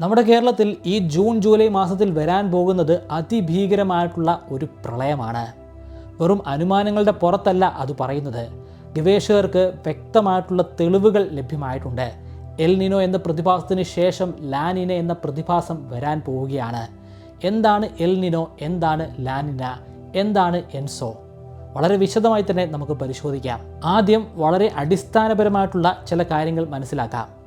നമ്മുടെ കേരളത്തിൽ ഈ ജൂൺ ജൂലൈ മാസത്തിൽ വരാൻ പോകുന്നത് അതിഭീകരമായിട്ടുള്ള ഒരു പ്രളയമാണ്. വെറും അനുമാനങ്ങളുടെ പുറത്തല്ല അത് പറയുന്നത്. ഗവേഷകർക്ക് വ്യക്തമായിട്ടുള്ള തെളിവുകൾ ലഭ്യമായിട്ടുണ്ട്. എൽ നിനോ എന്ന പ്രതിഭാസത്തിന് ശേഷം ലാനിന എന്ന പ്രതിഭാസം വരാൻ പോവുകയാണ്. എന്താണ് എൽ നിനോ? എന്താണ് ലാനിന എന്താണ് എൻസോ? വളരെ വിശദമായി തന്നെ നമുക്ക് പരിശോധിക്കാം. ആദ്യം വളരെ അടിസ്ഥാനപരമായിട്ടുള്ള ചില കാര്യങ്ങൾ മനസ്സിലാക്കാം.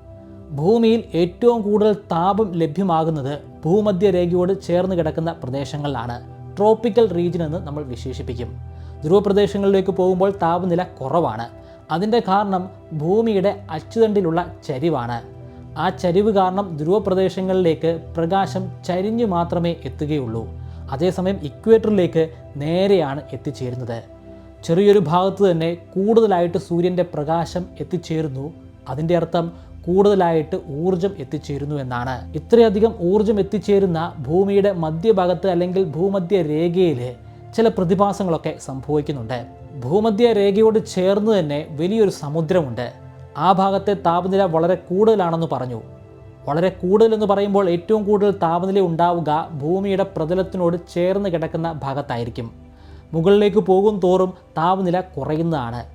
ഭൂമിയിൽ ഏറ്റവും കൂടുതൽ താപം ലഭ്യമാകുന്നത് ഭൂമധ്യരേഖയോട് ചേർന്ന് കിടക്കുന്ന പ്രദേശങ്ങളിലാണ്. ട്രോപ്പിക്കൽ റീജിയൻ എന്ന് നമ്മൾ വിശേഷിപ്പിക്കും. ധ്രുവപ്രദേശങ്ങളിലേക്ക് പോകുമ്പോൾ താപനില കുറവാണ്. അതിന്റെ കാരണം ഭൂമിയുടെ അച്ചുതണ്ടിലുള്ള ചരിവാണ്. ആ ചരിവ് കാരണം ധ്രുവപ്രദേശങ്ങളിലേക്ക് പ്രകാശം ചരിഞ്ഞു മാത്രമേ എത്തുകയുള്ളൂ. അതേസമയം ഇക്വേറ്ററിലേക്ക് നേരെയാണ് എത്തിച്ചേരുന്നത്. ചെറിയൊരു ഭാഗത്ത് തന്നെ കൂടുതലായിട്ട് സൂര്യന്റെ പ്രകാശം എത്തിച്ചേരുന്നു. അതിന്റെ അർത്ഥം കൂടുതലായിട്ട് ഊർജം എത്തിച്ചേരുന്നു എന്നാണ്. ഇത്രയധികം ഊർജം എത്തിച്ചേരുന്ന ഭൂമിയുടെ മധ്യഭാഗത്ത് അല്ലെങ്കിൽ ഭൂമധ്യ രേഖയിൽ ചില പ്രതിഭാസങ്ങളൊക്കെ സംഭവിക്കുന്നുണ്ട്. ഭൂമധ്യ രേഖയോട് ചേർന്ന് തന്നെ വലിയൊരു സമുദ്രമുണ്ട്. ആ ഭാഗത്തെ താപനില വളരെ കൂടുതലാണെന്ന് പറഞ്ഞു. വളരെ കൂടുതൽ എന്ന് പറയുമ്പോൾ ഏറ്റവും കൂടുതൽ താപനില ഉണ്ടാവുക ഭൂമിയുടെ പ്രതലത്തിനോട് ചേർന്ന് കിടക്കുന്ന ഭാഗത്തായിരിക്കും. മുകളിലേക്ക് പോകും തോറും താപനില കുറയുന്നതാണ്.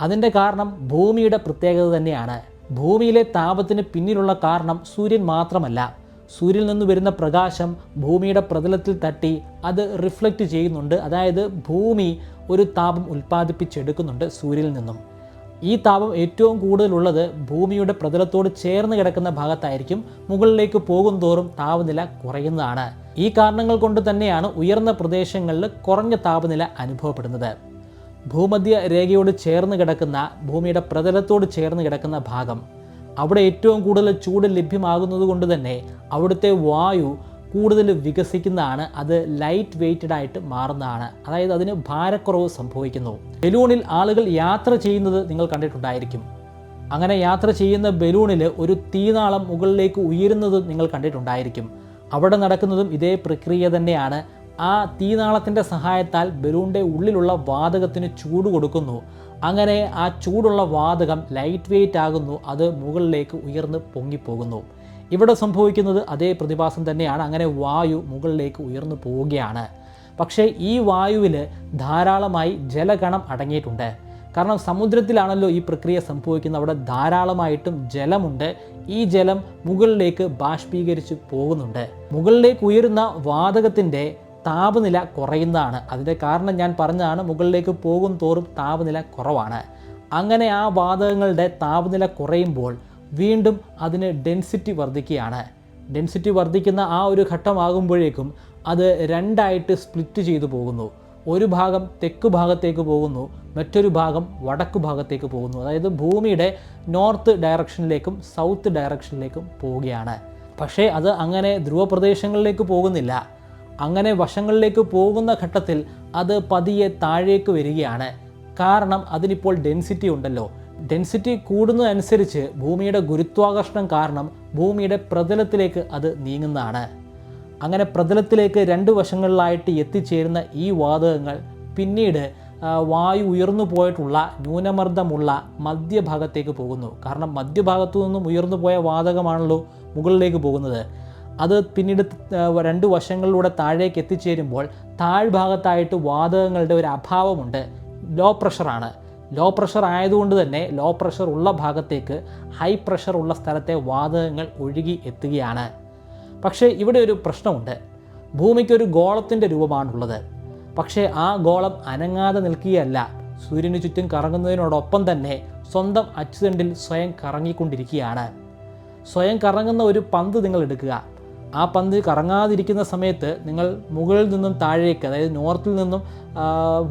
അതിന്റെ കാരണം ഭൂമിയുടെ പ്രത്യേകത തന്നെയാണ്. ഭൂമിയിലെ താപത്തിന് പിന്നിലുള്ള കാരണം സൂര്യൻ മാത്രമല്ല. സൂര്യനിൽ നിന്ന് വരുന്ന പ്രകാശം ഭൂമിയുടെ പ്രതലത്തിൽ തട്ടി അത് റിഫ്ലക്റ്റ് ചെയ്യുന്നുണ്ട്. അതായത് ഭൂമി ഒരു താപം ഉൽപ്പാദിപ്പിച്ചെടുക്കുന്നുണ്ട് സൂര്യനിൽ നിന്നും. ഈ താപം ഏറ്റവും കൂടുതലുള്ളത് ഭൂമിയുടെ പ്രതലത്തോട് ചേർന്ന് കിടക്കുന്ന ഭാഗത്തായിരിക്കും. മുകളിലേക്ക് പോകും തോറും താപനില കുറയുന്നതാണ്. ഈ കാരണങ്ങൾ കൊണ്ട് തന്നെയാണ് ഉയർന്ന പ്രദേശങ്ങളിൽ കുറഞ്ഞ താപനില അനുഭവപ്പെടുന്നത്. ഭൂമധ്യ രേഖയോട് ചേർന്ന് കിടക്കുന്ന ഭൂമിയുടെ പ്രതലത്തോട് ചേർന്ന് കിടക്കുന്ന ഭാഗം. അവിടെ ഏറ്റവും കൂടുതൽ ചൂട് ലഭ്യമാകുന്നത് കൊണ്ട് തന്നെ അവിടുത്തെ വായു കൂടുതൽ വികസിക്കുന്നതാണ്. അത് ലൈറ്റ് വെയ്റ്റഡ് ആയിട്ട് മാറുന്നതാണ്. അതായത് അതിന് ഭാരക്കുറവ് സംഭവിക്കുന്നു. ബലൂണിൽ ആളുകൾ യാത്ര ചെയ്യുന്നത് നിങ്ങൾ കണ്ടിട്ടുണ്ടായിരിക്കും. അങ്ങനെ യാത്ര ചെയ്യുന്ന ബലൂണിൽ ഒരു തീനാളം മുകളിലേക്ക് ഉയരുന്നത് നിങ്ങൾ കണ്ടിട്ടുണ്ടായിരിക്കും. അവിടെ നടക്കുന്നതും ഇതേ പ്രക്രിയ തന്നെയാണ്. ആ തീനാളത്തിന്റെ സഹായത്താൽ ബലൂണിന്റെ ഉള്ളിലുള്ള വാതകത്തിന് ചൂട് കൊടുക്കുന്നു. അങ്ങനെ ആ ചൂടുള്ള വാതകം ലൈറ്റ് വെയിറ്റ് ആകുന്നു അത് മുകളിലേക്ക് ഉയർന്ന് പൊങ്ങിപ്പോകുന്നു. ഇവിടെ സംഭവിക്കുന്നത് അതേ പ്രതിഭാസം തന്നെയാണ് അങ്ങനെ വായു മുകളിലേക്ക് ഉയർന്നു പോവുകയാണ്. പക്ഷേ ഈ വായുവിൽ ധാരാളമായി ജലഗണം അടങ്ങിയിട്ടുണ്ട്. കാരണം സമുദ്രത്തിലാണല്ലോ ഈ പ്രക്രിയ സംഭവിക്കുന്നത് അവിടെ ധാരാളമായിട്ടും ജലമുണ്ട്. ഈ ജലം മുകളിലേക്ക് ബാഷ്പീകരിച്ച് പോകുന്നുണ്ട്. മുകളിലേക്ക് ഉയരുന്ന വാതകത്തിന്റെ താപനില കുറയുന്നതാണ്. അതിന്റെ കാരണം ഞാൻ പറഞ്ഞതാണ് മുകളിലേക്ക് പോകും തോറും താപനില കുറവാണ്. അങ്ങനെ ആ വാതകങ്ങളുടെ താപനില കുറയുമ്പോൾ വീണ്ടും അതിന് ഡെൻസിറ്റി വർദ്ധിക്കുകയാണ്. ഡെൻസിറ്റി വർദ്ധിക്കുന്ന ആ ഒരു ഘട്ടമാകുമ്പോഴേക്കും അത് രണ്ടായിട്ട് സ്പ്ലിറ്റ് ചെയ്തു പോകുന്നു. ഒരു ഭാഗം തെക്ക് ഭാഗത്തേക്ക് പോകുന്നു മറ്റൊരു ഭാഗം വടക്ക് ഭാഗത്തേക്ക് പോകുന്നു. അതായത് ഭൂമിയുടെ നോർത്ത് ഡയറക്ഷനിലേക്കും സൗത്ത് ഡയറക്ഷനിലേക്കും പോവുകയാണ്. പക്ഷേ അത് അങ്ങനെ ധ്രുവപ്രദേശങ്ങളിലേക്ക് പോകുന്നില്ല. അങ്ങനെ വശങ്ങളിലേക്ക് പോകുന്ന ഘട്ടത്തിൽ അത് പതിയെ താഴേക്ക് വരികയാണ്. കാരണം അതിനിപ്പോൾ ഡെൻസിറ്റി ഉണ്ടല്ലോ. ഡെൻസിറ്റി കൂടുന്നതനുസരിച്ച് ഭൂമിയുടെ ഗുരുത്വാകർഷണം കാരണം ഭൂമിയുടെ പ്രതലത്തിലേക്ക് അത് നീങ്ങുന്നതാണ്. അങ്ങനെ പ്രതലത്തിലേക്ക് രണ്ട് വശങ്ങളിലായിട്ട് എത്തിച്ചേരുന്ന ഈ വാതകങ്ങൾ പിന്നീട് വായു ഉയർന്നു പോയിട്ടുള്ള ന്യൂനമർദ്ദമുള്ള മധ്യഭാഗത്തേക്ക് പോകുന്നു. കാരണം മധ്യഭാഗത്തു നിന്നും ഉയർന്നു പോയ വാതകമാണല്ലോ മുകളിലേക്ക് പോകുന്നത്. അത് പിന്നീട് രണ്ട് വശങ്ങളിലൂടെ താഴേക്ക് എത്തിച്ചേരുമ്പോൾ താഴ്ഭാഗത്തായിട്ട് വാതകങ്ങളുടെ ഒരു അഭാവമുണ്ട്. ലോ പ്രഷറാണ് ലോ പ്രഷർ ആയതുകൊണ്ട് തന്നെ ലോ പ്രഷർ ഉള്ള ഭാഗത്തേക്ക് ഹൈ പ്രഷർ ഉള്ള സ്ഥലത്തെ വാതകങ്ങൾ ഒഴുകി എത്തുകയാണ്. പക്ഷേ ഇവിടെ ഒരു പ്രശ്നമുണ്ട്. ഭൂമിക്കൊരു ഗോളത്തിന്റെ രൂപമാണുള്ളത്. പക്ഷേ ആ ഗോളം അനങ്ങാതെ നിൽക്കുകയല്ല. സൂര്യന് ചുറ്റും കറങ്ങുന്നതിനോടൊപ്പം തന്നെ സ്വന്തം അച്ചുതണ്ടിൽ സ്വയം കറങ്ങിക്കൊണ്ടിരിക്കുകയാണ്. സ്വയം കറങ്ങുന്ന ഒരു പന്ത് നിങ്ങൾ എടുക്കുക. ആ പന്ത് കറങ്ങാതിരിക്കുന്ന സമയത്ത് നിങ്ങൾ മുകളിൽ നിന്നും താഴേക്ക് അതായത് നോർത്തിൽ നിന്നും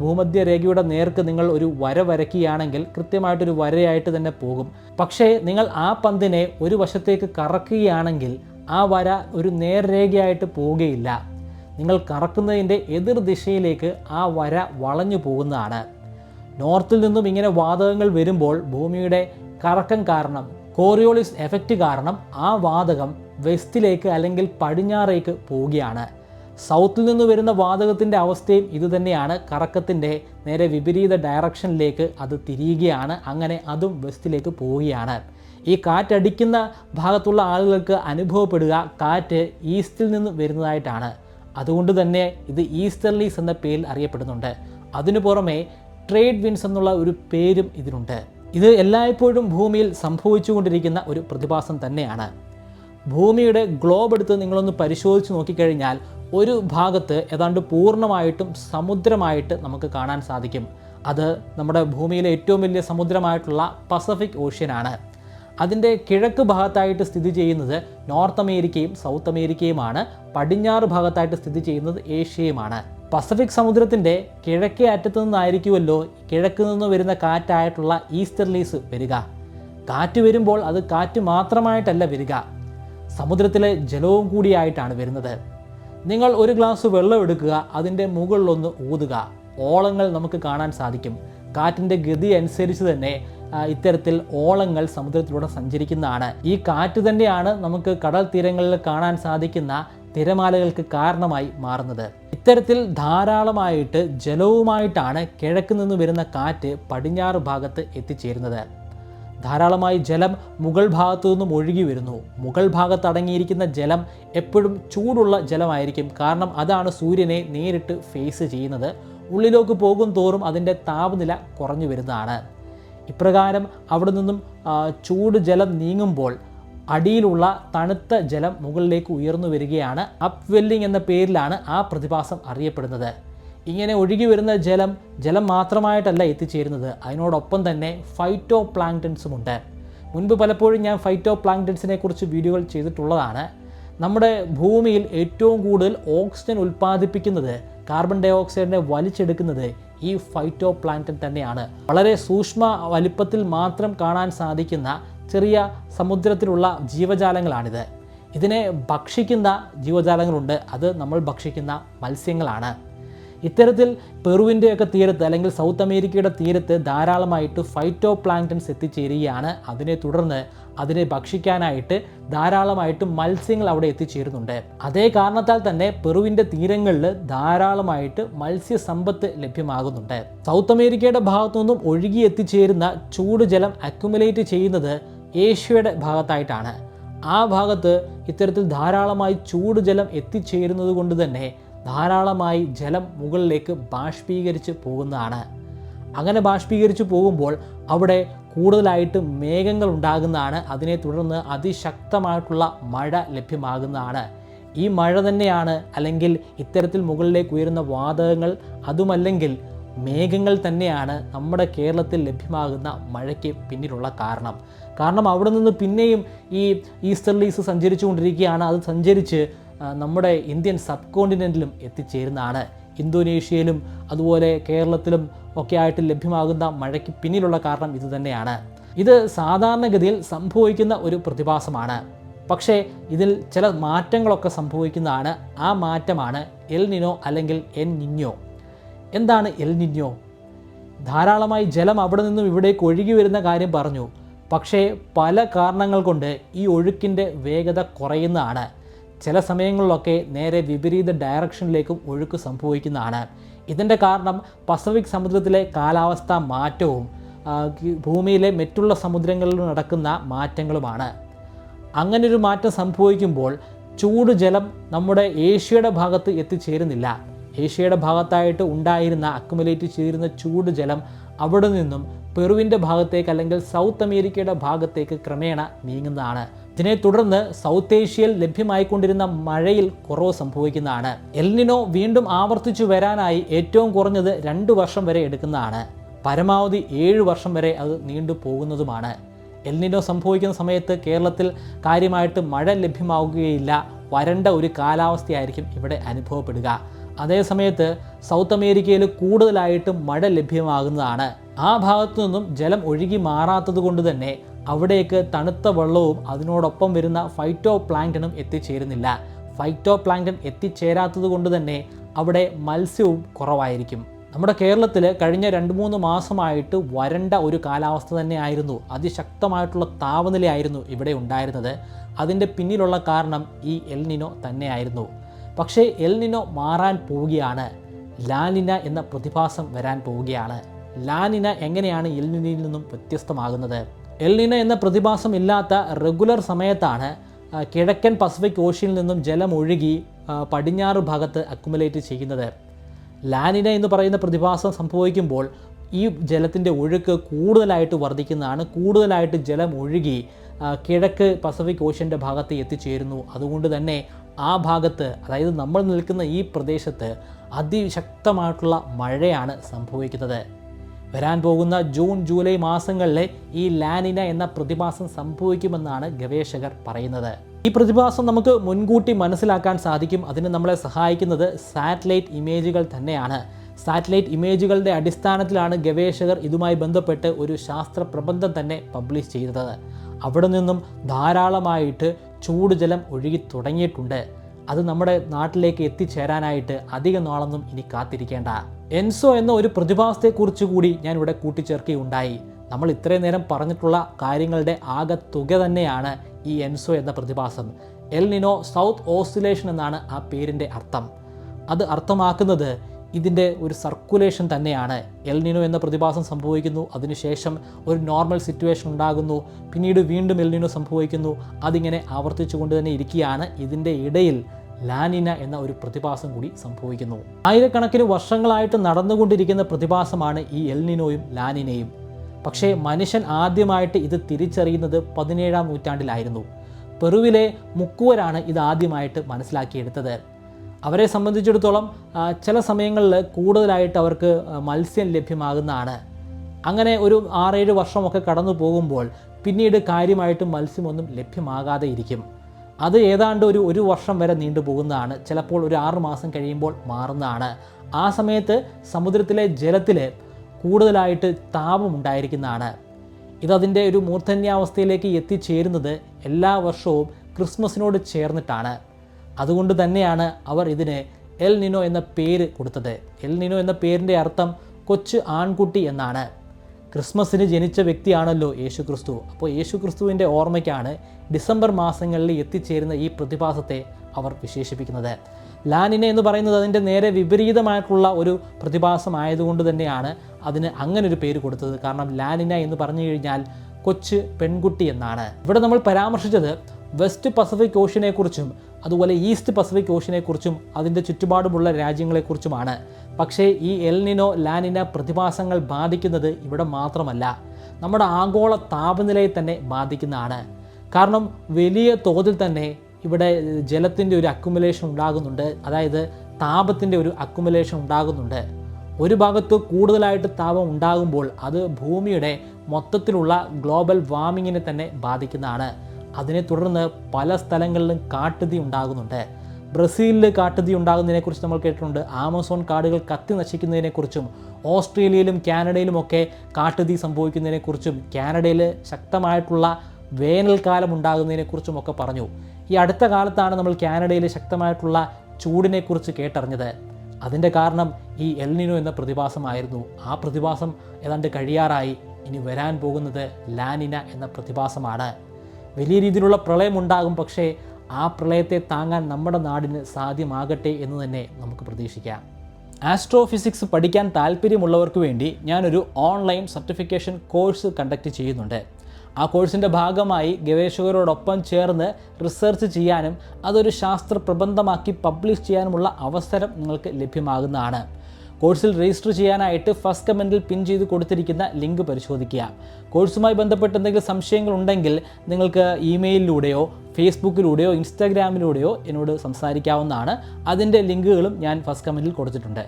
ഭൂമധ്യരേഖയുടെ ഭൂമധ്യ രേഖയുടെ നേർക്ക് നിങ്ങൾ ഒരു വര വരയ്ക്കുകയാണെങ്കിൽ കൃത്യമായിട്ടൊരു വരയായിട്ട് തന്നെ പോകും. പക്ഷേ നിങ്ങൾ ആ പന്തിനെ ഒരു വശത്തേക്ക് കറക്കുകയാണെങ്കിൽ ആ വര ഒരു നേർരേഖയായിട്ട് പോവുകയില്ല. നിങ്ങൾ കറക്കുന്നതിന്റെ എതിർ ദിശയിലേക്ക് ആ വര വളഞ്ഞു പോകുന്നതാണ്. നോർത്തിൽ നിന്നും ഇങ്ങനെ വാതകങ്ങൾ വരുമ്പോൾ ഭൂമിയുടെ കറക്കം കാരണം കോറിയോളിസ് എഫക്റ്റ് കാരണം ആ വാതകം വെസ്റ്റിലേക്ക് അല്ലെങ്കിൽ പടിഞ്ഞാറേക്ക് പോവുകയാണ്. സൗത്തിൽ നിന്ന് വരുന്ന വാതകത്തിന്റെ അവസ്ഥയും ഇതുതന്നെയാണ്. കറക്കത്തിന്റെ നേരെ വിപരീത ഡയറക്ഷനിലേക്ക് അത് തിരിയുകയാണ്. അങ്ങനെ അതും വെസ്റ്റിലേക്ക് പോവുകയാണ്. ഈ കാറ്റടിക്കുന്ന ഭാഗത്തുള്ള ആളുകൾക്ക് അനുഭവപ്പെടുക കാറ്റ് ഈസ്റ്റിൽ നിന്ന് വരുന്നതായിട്ടാണ്. അതുകൊണ്ട് തന്നെ ഇത് ഈസ്റ്റർലീസ് എന്ന പേരിൽ അറിയപ്പെടുന്നുണ്ട്. അതിനു പുറമെ ട്രേഡ് വിൻസ് എന്നുള്ള ഒരു പേരും ഇതിനുണ്ട് ഇത് എല്ലായ്പ്പോഴും ഭൂമിയിൽ സംഭവിച്ചുകൊണ്ടിരിക്കുന്ന ഒരു പ്രതിഭാസം തന്നെയാണ്. ഭൂമിയുടെ ഗ്ലോബ് എടുത്ത് നിങ്ങളൊന്ന് പരിശോധിച്ച് നോക്കിക്കഴിഞ്ഞാൽ ഒരു ഭാഗത്ത് ഏതാണ്ട് പൂർണമായിട്ടും സമുദ്രമായിട്ട് നമുക്ക് കാണാൻ സാധിക്കും. അത് നമ്മുടെ ഭൂമിയിലെ ഏറ്റവും വലിയ സമുദ്രമായിട്ടുള്ള പസഫിക് ഓഷ്യനാണ് അതിന്റെ കിഴക്ക് ഭാഗത്തായിട്ട് സ്ഥിതി ചെയ്യുന്നത് നോർത്ത് അമേരിക്കയും സൗത്ത് അമേരിക്കയുമാണ് പടിഞ്ഞാറ് ഭാഗത്തായിട്ട് സ്ഥിതി ചെയ്യുന്നത് ഏഷ്യയുമാണ് പസഫിക് സമുദ്രത്തിന്റെ കിഴക്കേ അറ്റത്തു നിന്നായിരിക്കുമല്ലോ കിഴക്ക് നിന്ന് വരുന്ന കാറ്റായിട്ടുള്ള ഈസ്റ്റർലീസ് വരിക. കാറ്റ് വരുമ്പോൾ അത് കാറ്റ് മാത്രമായിട്ടല്ല വരിക. സമുദ്രത്തിലെ ജലവും കൂടിയായിട്ടാണ് വരുന്നത്. നിങ്ങൾ ഒരു ഗ്ലാസ് വെള്ളം എടുക്കുക അതിന്റെ മുകളിലൊന്ന് ഊതുക. ഓളങ്ങൾ നമുക്ക് കാണാൻ സാധിക്കും. കാറ്റിന്റെ ഗതി അനുസരിച്ച് തന്നെ ഇത്തരത്തിൽ ഓളങ്ങൾ സമുദ്രത്തിലൂടെ സഞ്ചരിക്കുന്നതാണ്. ഈ കാറ്റ് തന്നെയാണ് നമുക്ക് കടൽ തീരങ്ങളിൽ കാണാൻ സാധിക്കുന്ന തിരമാലകൾക്ക് കാരണമായി മാറുന്നത്. ഇത്തരത്തിൽ ധാരാളമായിട്ട് ജലവുമായിട്ടാണ് കിഴക്ക് നിന്ന് വരുന്ന കാറ്റ് പടിഞ്ഞാറ് ഭാഗത്ത് എത്തിച്ചേരുന്നത്. ധാരാളമായി ജലം മുകൾ ഭാഗത്തു നിന്നും ഒഴുകി വരുന്നു. മുകൾ ഭാഗത്ത് അടങ്ങിയിരിക്കുന്ന ജലം എപ്പോഴും ചൂടുള്ള ജലമായിരിക്കും. കാരണം അതാണ് സൂര്യനെ നേരിട്ട് ഫേസ് ചെയ്യുന്നത്. ഉള്ളിലേക്ക് പോകും തോറും അതിന്റെ താപനില കുറഞ്ഞു വരുന്നതാണ്. ഇപ്രകാരം അവിടെ നിന്നും ചൂട് ജലം നീങ്ങുമ്പോൾ അടിയിലുള്ള തണുത്ത ജലം മുകളിലേക്ക് ഉയർന്നു വരികയാണ്. അപ്വെല്ലിംഗ് എന്ന പേരിലാണ് ആ പ്രതിഭാസം അറിയപ്പെടുന്നത്. ഇങ്ങനെ ഒഴുകി വരുന്ന ജലം ജലം മാത്രമായിട്ടല്ല എത്തിച്ചേരുന്നത്. അതിനോടൊപ്പം തന്നെ ഫൈറ്റോ പ്ലാങ്ടൻസും ഉണ്ട് മുൻപ് പലപ്പോഴും ഞാൻ ഫൈറ്റോ പ്ലാങ്ടൻസിനെ കുറിച്ച് വീഡിയോകൾ ചെയ്തിട്ടുള്ളതാണ്. നമ്മുടെ ഭൂമിയിൽ ഏറ്റവും കൂടുതൽ ഓക്സിജൻ ഉൽപ്പാദിപ്പിക്കുന്നത് കാർബൺ ഡൈ ഓക്സൈഡിനെ വലിച്ചെടുക്കുന്നത് ഈ ഫൈറ്റോ പ്ലാങ്ടൻ തന്നെയാണ്. വളരെ സൂക്ഷ്മ വലിപ്പത്തിൽ മാത്രം കാണാൻ സാധിക്കുന്ന ചെറിയ സമുദ്രത്തിലുള്ള ജീവജാലങ്ങളാണിത്. ഇതിനെ ഭക്ഷിക്കുന്ന ജീവജാലങ്ങളുണ്ട്. അത് നമ്മൾ ഭക്ഷിക്കുന്ന മത്സ്യങ്ങളാണ്. ഇത്തരത്തിൽ പെറുവിന്റെയൊക്കെ തീരത്ത് അല്ലെങ്കിൽ സൗത്ത് അമേരിക്കയുടെ തീരത്ത് ധാരാളമായിട്ട് ഫൈറ്റോ പ്ലാങ്ടൻസ് എത്തിച്ചേരുകയാണ്. അതിനെ തുടർന്ന് അതിനെ ഭക്ഷിക്കാനായിട്ട് ധാരാളമായിട്ട് മത്സ്യങ്ങൾ അവിടെ എത്തിച്ചേരുന്നുണ്ട്. അതേ കാരണത്താൽ തന്നെ പെറുവിന്റെ തീരങ്ങളിൽ ധാരാളമായിട്ട് മത്സ്യസമ്പത്ത് ലഭ്യമാകുന്നുണ്ട്. സൗത്ത് അമേരിക്കയുടെ ഭാഗത്തു നിന്നും ഒഴുകി എത്തിച്ചേരുന്ന ചൂട് ജലം അക്യുമുലേറ്റ് ചെയ്യുന്നത് ഏഷ്യയുടെ ഭാഗത്തായിട്ടാണ്. ആ ഭാഗത്ത് ഇത്തരത്തിൽ ധാരാളമായി ചൂട് ജലം എത്തിച്ചേരുന്നത് കൊണ്ട് തന്നെ ധാരാളമായി ജലം മുകളിലേക്ക് ബാഷ്പീകരിച്ച് പോകുന്നതാണ്. അങ്ങനെ ബാഷ്പീകരിച്ച് പോകുമ്പോൾ അവിടെ കൂടുതലായിട്ട് മേഘങ്ങൾ ഉണ്ടാകുന്നതാണ്. അതിനെ തുടർന്ന് അതിശക്തമായിട്ടുള്ള മഴ ലഭ്യമാകുന്നതാണ്. ഈ മഴ തന്നെയാണ് അല്ലെങ്കിൽ ഇത്തരത്തിൽ മുകളിലേക്ക് ഉയരുന്ന വാതകങ്ങൾ അതുമല്ലെങ്കിൽ മേഘങ്ങൾ തന്നെയാണ് നമ്മുടെ കേരളത്തിൽ ലഭ്യമാകുന്ന മഴയ്ക്ക് പിന്നിലുള്ള കാരണം. കാരണം അവിടെ നിന്ന് പിന്നെയും ഈ ഈസ്റ്റർലീസ് സഞ്ചരിച്ചു കൊണ്ടിരിക്കുകയാണ് അത് സഞ്ചരിച്ച് നമ്മുടെ ഇന്ത്യൻ സബ് കോണ്ടിനെന്റിലും എത്തിച്ചേരുന്നതാണ്. ഇന്തോനേഷ്യയിലും അതുപോലെ കേരളത്തിലും ഒക്കെ ആയിട്ട് ലഭ്യമാകുന്ന മഴയ്ക്ക് പിന്നിലുള്ള കാരണം ഇതുതന്നെയാണ് ഇത് സാധാരണഗതിയിൽ സംഭവിക്കുന്ന ഒരു പ്രതിഭാസമാണ്. പക്ഷേ ഇതിൽ ചില മാറ്റങ്ങളൊക്കെ സംഭവിക്കുന്നതാണ്. ആ മാറ്റമാണ് എൽ നിനോ അല്ലെങ്കിൽ എൻ നിഞ്ഞോ. എന്താണ് എൽ നിഞ്ഞോ? ധാരാളമായി ജലം അവിടെ നിന്നും ഇവിടേക്ക് ഒഴുകി വരുന്ന കാര്യം പറഞ്ഞു. പക്ഷേ പല കാരണങ്ങൾ കൊണ്ട് ഈ ഒഴുക്കിന്റെ വേഗത കുറയുന്നതാണ്. ചില സമയങ്ങളിലൊക്കെ നേരെ വിപരീത ഡയറക്ഷനിലേക്കും ഒഴുക്ക് സംഭവിക്കുന്നതാണ്. ഇതിന്റെ കാരണം പസഫിക് സമുദ്രത്തിലെ കാലാവസ്ഥാ മാറ്റവും ഭൂമിയിലെ മറ്റുള്ള സമുദ്രങ്ങളിൽ നടക്കുന്ന മാറ്റങ്ങളുമാണ്. അങ്ങനൊരു മാറ്റം സംഭവിക്കുമ്പോൾ ചൂട് ജലം നമ്മുടെ ഏഷ്യയുടെ ഭാഗത്ത് എത്തിച്ചേരുന്നില്ല. ഏഷ്യയുടെ ഭാഗത്തായിട്ട് ഉണ്ടായിരുന്ന അക്കുമുലേറ്റ് ചേരുന്ന ചൂട് ജലം അവിടെ നിന്നും പെറുവിന്റെ ഭാഗത്തേക്ക് അല്ലെങ്കിൽ സൗത്ത് അമേരിക്കയുടെ ഭാഗത്തേക്ക് ക്രമേണ നീങ്ങുന്നതാണ്. ഇതിനെ തുടർന്ന് സൗത്ത് ഏഷ്യയിൽ ലഭ്യമായിക്കൊണ്ടിരുന്ന മഴയിൽ കുറവ് സംഭവിക്കുന്നതാണ്. എൽനിനോ വീണ്ടും ആവർത്തിച്ചു വരാനായി ഏറ്റവും കുറഞ്ഞത് രണ്ട് വർഷം വരെ എടുക്കുന്നതാണ്. പരമാവധി ഏഴ് വർഷം വരെ അത് നീണ്ടു പോകുന്നതുമാണ്. എൽനിനോ സംഭവിക്കുന്ന സമയത്ത് കേരളത്തിൽ കാര്യമായിട്ട് മഴ ലഭ്യമാവുകയില്ല. വരണ്ട ഒരു കാലാവസ്ഥയായിരിക്കും ഇവിടെ അനുഭവപ്പെടുക. അതേ സമയത്ത് സൗത്ത് അമേരിക്കയിൽ കൂടുതലായിട്ടും മഴ ലഭ്യമാകുന്നതാണ്. ആ ഭാഗത്തു നിന്നും ജലം ഒഴുകി മാറാത്തത് കൊണ്ട് തന്നെ അവിടേക്ക് തണുത്ത വെള്ളവും അതിനോടൊപ്പം വരുന്ന ഫൈറ്റോ പ്ലാങ്ടനും എത്തിച്ചേരുന്നില്ല. ഫൈറ്റോ പ്ലാങ്ടൻ എത്തിച്ചേരാത്തത് കൊണ്ട് തന്നെ അവിടെ മത്സ്യവും കുറവായിരിക്കും. നമ്മുടെ കേരളത്തിൽ കഴിഞ്ഞ രണ്ട് മൂന്ന് മാസമായിട്ട് വരണ്ട ഒരു കാലാവസ്ഥ തന്നെയായിരുന്നു. അതിശക്തമായിട്ടുള്ള താപനിലയായിരുന്നു ഇവിടെ ഉണ്ടായിരുന്നത്. അതിന്റെ പിന്നിലുള്ള കാരണം ഈ എൽനിനോ തന്നെയായിരുന്നു. പക്ഷേ എൽനിനോ മാറാൻ പോവുകയാണ്. ലാനിന എന്ന പ്രതിഭാസം വരാൻ പോവുകയാണ്. ലാനിന എങ്ങനെയാണ് എൽനിനയിൽ നിന്നും വ്യത്യസ്തമാകുന്നത്? എൽനിന എന്ന പ്രതിഭാസം ഇല്ലാത്ത റെഗുലർ സമയത്താണ് കിഴക്കൻ പസഫിക് ഓഷ്യനിൽ നിന്നും ജലം ഒഴുകി പടിഞ്ഞാറ് ഭാഗത്ത് അക്കുമുലേറ്റ് ചെയ്യുന്നത്. ലാനിന എന്ന് പറയുന്ന പ്രതിഭാസം സംഭവിക്കുമ്പോൾ ഈ ജലത്തിന്റെ ഒഴുക്ക് കൂടുതലായിട്ട് വർദ്ധിക്കുന്നതാണ്. കൂടുതലായിട്ട് ജലം ഒഴുകി കിഴക്ക് പസഫിക് ഓഷ്യന്റെ ഭാഗത്ത് എത്തിച്ചേരുന്നു. അതുകൊണ്ട് തന്നെ ആ ഭാഗത്ത് അതായത് നമ്മൾ നിൽക്കുന്ന ഈ പ്രദേശത്ത് അതിശക്തമായിട്ടുള്ള മഴയാണ് സംഭവിക്കുന്നത്. വരാൻ പോകുന്ന ജൂൺ ജൂലൈ മാസങ്ങളിലെ ഈ ലാനിന എന്ന പ്രതിഭാസം സംഭവിക്കുമെന്നാണ് ഗവേഷകർ പറയുന്നത്. ഈ പ്രതിഭാസം നമുക്ക് മുൻകൂട്ടി മനസ്സിലാക്കാൻ സാധിക്കും. അതിന് നമ്മളെ സഹായിക്കുന്നത് സാറ്റലൈറ്റ് ഇമേജുകൾ തന്നെയാണ്. സാറ്റലൈറ്റ് ഇമേജുകളുടെ അടിസ്ഥാനത്തിലാണ് ഗവേഷകർ ഇതുമായി ബന്ധപ്പെട്ട് ഒരു ശാസ്ത്ര പ്രബന്ധം തന്നെ പബ്ലിഷ് ചെയ്തത്. അവിടെ നിന്നും ധാരാളമായിട്ട് ചൂടുജലം ഒഴുകി തുടങ്ങിയിട്ടുണ്ട്. അത് നമ്മുടെ നാട്ടിലേക്ക് എത്തിച്ചേരാനായിട്ട് അധിക നാളൊന്നും ഇനി കാത്തിരിക്കേണ്ട. എൻസോ എന്ന ഒരു പ്രതിഭാസത്തെക്കുറിച്ച് കൂടി ഞാൻ ഇവിടെ കൂട്ടിച്ചേർക്കുകയുണ്ടായി. നമ്മൾ ഇത്രയും നേരം പറഞ്ഞിട്ടുള്ള കാര്യങ്ങളുടെ ആകെ തുക തന്നെയാണ് ഈ എൻസോ എന്ന പ്രതിഭാസം. എൽ നിനോ സൗത്ത് ഓസിലേഷൻ എന്നാണ് ആ പേരിന്റെ അർത്ഥം. അത് അർത്ഥമാക്കുന്നത് ഇതിന്റെ ഒരു സർക്കുലേഷൻ തന്നെയാണ്. എൽ നിനോ എന്ന പ്രതിഭാസം സംഭവിക്കുന്നു. അതിനുശേഷം ഒരു നോർമൽ സിറ്റുവേഷൻ ഉണ്ടാകുന്നു. പിന്നീട് വീണ്ടും എൽ നിനോ സംഭവിക്കുന്നു. അതിങ്ങനെ ആവർത്തിച്ചു കൊണ്ട് തന്നെ ഇരിക്കുകയാണ്. ഇതിന്റെ ഇടയിൽ ലാനിന എന്ന ഒരു പ്രതിഭാസം കൂടി സംഭവിക്കുന്നു. ആയിരക്കണക്കിന് വർഷങ്ങളായിട്ട് നടന്നുകൊണ്ടിരിക്കുന്ന പ്രതിഭാസമാണ് ഈ എൽ നിനോയും ലാനിനയും പക്ഷേ മനുഷ്യൻ ആദ്യമായിട്ട് ഇത് തിരിച്ചറിയുന്നത് പതിനേഴാം നൂറ്റാണ്ടിലായിരുന്നു. പെറുവിലെ മുക്കുവരാണ് ഇത് ആദ്യമായിട്ട് മനസ്സിലാക്കിയെടുത്തത്. അവരെ സംബന്ധിച്ചിടത്തോളം ചില സമയങ്ങളിൽ കൂടുതലായിട്ട് അവർക്ക് മത്സ്യം ലഭ്യമാകുന്നതാണ്. അങ്ങനെ ഒരു ആറേഴ് വർഷമൊക്കെ കടന്നു പോകുമ്പോൾ പിന്നീട് കാര്യമായിട്ടും മത്സ്യമൊന്നും ലഭ്യമാകാതെ ഇരിക്കും. അത് ഏതാണ്ട് ഒരു ഒരു വർഷം വരെ നീണ്ടു പോകുന്നതാണ്. ചിലപ്പോൾ ഒരു ആറ് മാസം കഴിയുമ്പോൾ മാറുന്നതാണ്. ആ സമയത്ത് സമുദ്രത്തിലെ ജലത്തിൽ കൂടുതലായിട്ട് താപം ഉണ്ടായിരിക്കുന്നതാണ്. ഇതതിന്റെ ഒരു മൂർധന്യാവസ്ഥയിലേക്ക് എത്തിച്ചേരുന്നത് എല്ലാ വർഷവും ക്രിസ്മസിനോട് ചേർന്നിട്ടാണ്. അതുകൊണ്ട് തന്നെയാണ് അവർ ഇതിന് എൽ നിനോ എന്ന പേര് കൊടുത്തത്. എൽ നിനോ എന്ന പേരിന്റെ അർത്ഥം കൊച്ചു ആൺകുട്ടി എന്നാണ്. ക്രിസ്മസിന് ജനിച്ച വ്യക്തിയാണല്ലോ യേശു ക്രിസ്തു അപ്പോൾ യേശു ക്രിസ്തുവിന്റെ ഓർമ്മയ്ക്കാണ് ഡിസംബർ മാസങ്ങളിൽ എത്തിച്ചേരുന്ന ഈ പ്രതിഭാസത്തെ അവർ വിശേഷിപ്പിക്കുന്നത്. ലാനിനെ എന്ന് പറയുന്നത് അതിന്റെ നേരെ വിപരീതമായിട്ടുള്ള ഒരു പ്രതിഭാസമായതുകൊണ്ട് തന്നെയാണ് അതിന് അങ്ങനെ ഒരു പേര് കൊടുത്തത്. കാരണം ലാനിന എന്ന് പറഞ്ഞു കഴിഞ്ഞാൽ കൊച്ച് പെൺകുട്ടി എന്നാണ്. ഇവിടെ നമ്മൾ പരാമർശിച്ചത് വെസ്റ്റ് പസഫിക് ഓഷ്യനെക്കുറിച്ചും അതുപോലെ ഈസ്റ്റ് പസഫിക് ഓഷനെക്കുറിച്ചും അതിന്റെ ചുറ്റുപാടുമുള്ള രാജ്യങ്ങളെക്കുറിച്ചുമാണ്. പക്ഷേ ഈ എൽനിനോ ലാനിന പ്രതിഭാസങ്ങൾ ബാധിക്കുന്നത് ഇവിടെ മാത്രമല്ല നമ്മുടെ ആഗോള താപനിലയെ തന്നെ ബാധിക്കുന്നതാണ്. കാരണം വലിയ തോതിൽ തന്നെ ഇവിടെ ജലത്തിന്റെ ഒരു അക്കുമുലേഷൻ ഉണ്ടാകുന്നുണ്ട് അതായത് താപത്തിന്റെ ഒരു അക്കുമുലേഷൻ ഉണ്ടാകുന്നുണ്ട്. ഒരു ഭാഗത്ത് കൂടുതലായിട്ട് താപം ഉണ്ടാകുമ്പോൾ അത് ഭൂമിയുടെ മൊത്തത്തിലുള്ള ഗ്ലോബൽ വാർമിങ്ങിനെ തന്നെ ബാധിക്കുന്നതാണ്. അതിനെ തുടർന്ന് പല സ്ഥലങ്ങളിലും കാട്ടുതീ ഉണ്ടാകുന്നുണ്ട്. ബ്രസീലിൽ കാട്ടുതീ ഉണ്ടാകുന്നതിനെക്കുറിച്ച് നമ്മൾ കേട്ടിട്ടുണ്ട്. ആമസോൺ കാടുകൾ കത്തി നശിക്കുന്നതിനെക്കുറിച്ചും ഓസ്ട്രേലിയയിലും കാനഡയിലുമൊക്കെ കാട്ടുതീ സംഭവിക്കുന്നതിനെക്കുറിച്ചും കാനഡയിൽ ശക്തമായിട്ടുള്ള വേനൽക്കാലം ഉണ്ടാകുന്നതിനെക്കുറിച്ചും ഒക്കെ പറഞ്ഞു. ഈ അടുത്ത കാലത്താണ് നമ്മൾ കാനഡയിൽ ശക്തമായിട്ടുള്ള ചൂടിനെക്കുറിച്ച് കേട്ടറിഞ്ഞത്. അതിന്റെ കാരണം ഈ എൽനിനോ എന്ന പ്രതിഭാസമായിരുന്നു. ആ പ്രതിഭാസം ഏതാണ്ട് കഴിയാറായി. ഇനി വരാൻ പോകുന്നത് ലാനിന എന്ന പ്രതിഭാസമാണ്. വലിയ രീതിയിലുള്ള പ്രളയം ഉണ്ടാകും പക്ഷേ ആ പ്രളയത്തെ താങ്ങാൻ നമ്മുടെ നാടിന് സാധ്യമാകട്ടെ എന്ന് തന്നെ നമുക്ക് പ്രതീക്ഷിക്കാം. ആസ്ട്രോഫിസിക്സ് പഠിക്കാൻ താല്പര്യമുള്ളവർക്ക് വേണ്ടി ഞാനൊരു ഓൺലൈൻ സർട്ടിഫിക്കേഷൻ കോഴ്സ് കണ്ടക്ട് ചെയ്യുന്നുണ്ട്. ആ കോഴ്സിന്റെ ഭാഗമായി ഗവേഷകരോടൊപ്പം ചേർന്ന് റിസർച്ച് ചെയ്യാനും അതൊരു ശാസ്ത്ര പ്രബന്ധമാക്കി പബ്ലിഷ് ചെയ്യാനുമുള്ള അവസരം നിങ്ങൾക്ക് ലഭ്യമാകുന്നതാണ്. കോഴ്സിൽ രജിസ്റ്റർ ചെയ്യാനായിട്ട് ഫസ്റ്റ് കമന്റിൽ പിൻ ചെയ്ത് കൊടുത്തിരിക്കുന്ന ലിങ്ക് പരിശോധിക്കുക. കോഴ്സുമായി ബന്ധപ്പെട്ട് എന്തെങ്കിലും സംശയങ്ങൾ ഉണ്ടെങ്കിൽ നിങ്ങൾക്ക് ഇമെയിലിലൂടെയോ ഫേസ്ബുക്കിലൂടെയോ ഇൻസ്റ്റാഗ്രാമിലൂടെയോ എന്നോട് സംസാരിക്കാവുന്നതാണ്. അതിന്റെ ലിങ്കുകളും ഞാൻ ഫസ്റ്റ് കമന്റിൽ കൊടുത്തിട്ടുണ്ട്.